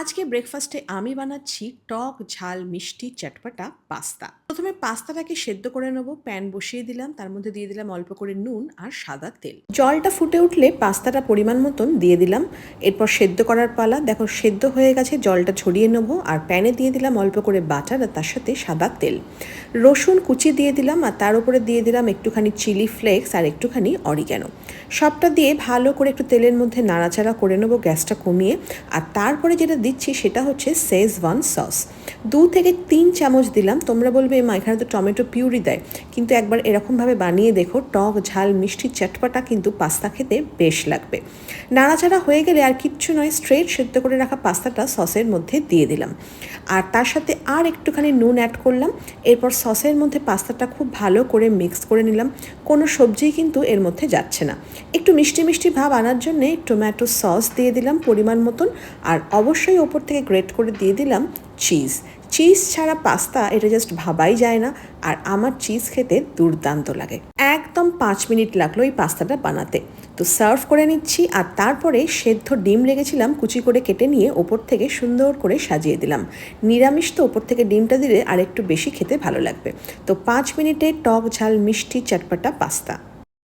আজকে ব্রেকফাস্টে আমি বানাচ্ছি টক, ঝাল, মিষ্টি, চটপটা, পাস্তা। প্রথমে পাস্তাটাকে সেদ্ধ করে নেব, প্যান বসিয়ে দিলাম, তার মধ্যে দিয়ে দিলাম অল্প করে নুন আর সাদা তেল। জলটা ফুটে উঠলে পাস্তাটা পরিমাণ মতন দিয়ে দিলাম। এরপর সেদ্ধ করার পালা, দেখো সেদ্ধ হয়ে গেছে, জলটা ছড়িয়ে নেব আর প্যানে দিয়ে দিলাম অল্প করে বাটার আর তার সাথে সাদা তেল। রসুন কুচি দিয়ে দিলাম আর তার উপরে দিয়ে দিলাম একটুখানি চিলি ফ্লেক্স আর একটুখানি অরিগ্যানো। সবটা দিয়ে ভালো করে একটু তেলের মধ্যে নাড়াচাড়া করে নেব, গ্যাসটা কমিয়ে। আর তারপরে যেটা দিচ্ছি সেটা হচ্ছে সেজওয়ান সস দু থেকে তিন চামচ দিলাম, তোমরা বলবে, মা, এখানে তো টমেটো পিউরি দেয়। কিন্তু একবার এরকমভাবে বানিয়ে দেখো, টক, ঝাল, মিষ্টি চটপটা কিন্তু পাস্তা খেতে বেশ লাগবে। নাড়াচাড়া হয়ে গেলে আর কিচ্ছু নয় স্ট্রেট সেদ্ধ করে রাখা পাস্তাটা সসের মধ্যে দিয়ে দিলাম। আর তার সাথে আর একটুখানি নুন অ্যাড করলাম। এরপর সসের মধ্যে পাস্তাটা খুব ভালো করে মিক্স করে নিলাম। কোনো সবজিই কিন্তু এর মধ্যে যাচ্ছে না। একটু মিষ্টি মিষ্টি ভাব আনার জন্যে টমেটো সস দিয়ে দিলাম পরিমাণ মতন। আর অবশ্যই ওপর থেকে গ্রেট করে দিয়ে দিলাম চিজ চিজ ছাড়া পাস্তা এটা জাস্ট ভাবাই যায় না, আর আমার চিজ খেতে দুর্দান্ত লাগে। একদম পাঁচ মিনিট লাগল এই পাস্তাটা বানাতে। তো সার্ভ করে নিচ্ছি, আর তারপরে সেদ্ধ ডিম রেখেছিলাম, কুচি করে কেটে নিয়ে ওপর থেকে সুন্দর করে সাজিয়ে দিলাম। নিরামিষ তো ওপর থেকে ডিমটা দিলে আর একটু বেশি খেতে ভালো লাগবে। তো পাঁচ মিনিটে টক ঝাল মিষ্টি চটপটা পাস্তা